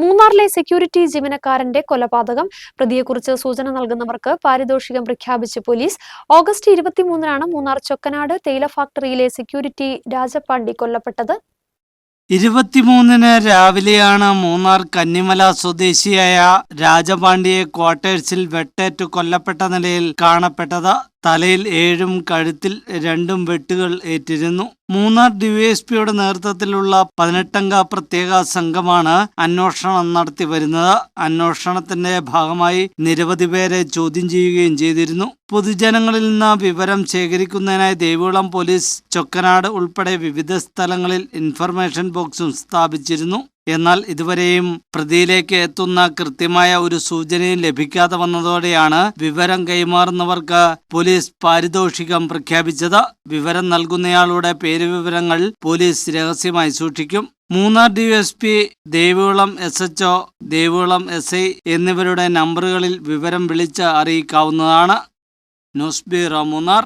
മൂന്നാറിലെ സെക്യൂരിറ്റി ജീവനക്കാരന്റെ കൊലപാതകം. പ്രതിയെക്കുറിച്ച് സൂചന നൽകുന്നവർക്ക് പാരിതോഷികം പ്രഖ്യാപിച്ച് പോലീസ്. ഓഗസ്റ്റ് ഇരുപത്തിമൂന്നിനാണ് മൂന്നാർ ചൊക്കനാട് തേയില ഫാക്ടറിയിലെ സെക്യൂരിറ്റി രാജപാണ്ഡി കൊല്ലപ്പെട്ടത്. ഇരുപത്തിമൂന്നിന് രാവിലെയാണ് മൂന്നാർ കന്നിമല സ്വദേശിയായ രാജപാണ്ഡിയെ ക്വാർട്ടേഴ്സിൽ വെട്ടേറ്റു കൊല്ലപ്പെട്ട നിലയിൽ കാണപ്പെട്ടത്. തലയിൽ ഏഴും കഴുത്തിൽ രണ്ടും വെട്ടുകൾ ഏറ്റിരുന്നു. മൂന്നാർ ഡിവൈഎസ്പിയുടെ നേതൃത്വത്തിലുള്ള പതിനെട്ടംഗ പ്രത്യേക സംഘമാണ് അന്വേഷണം നടത്തി വരുന്നത്. അന്വേഷണത്തിന്റെ ഭാഗമായി നിരവധി പേരെ ചോദ്യം ചെയ്യുകയും ചെയ്തിരുന്നു. പൊതുജനങ്ങളിൽ നിന്ന് വിവരം ശേഖരിക്കുന്നതിനായി ദേവികുളം പോലീസ് ചൊക്കനാട് ഉൾപ്പെടെ വിവിധ സ്ഥലങ്ങളിൽ ഇൻഫർമേഷൻ ബോക്സും സ്ഥാപിച്ചിരുന്നു. എന്നാൽ ഇതുവരെയും പ്രതിയിലേക്ക് എത്തുന്ന കൃത്യമായ ഒരു സൂചനയും ലഭിക്കാതെ വന്നതോടെയാണ് വിവരം കൈമാറുന്നവർക്ക് പോലീസ് പാരിതോഷികം പ്രഖ്യാപിച്ചത്. വിവരം നൽകുന്നയാളുടെ പേരുവിവരങ്ങൾ പോലീസ് രഹസ്യമായി സൂക്ഷിക്കും. Munnar DSP Devikulam S H O Devikulam S I എന്നിവരുടെ നമ്പറുകളിൽ വിവരം വിളിച്ച് അറിയിക്കാവുന്നതാണ്. News bureau Munnar.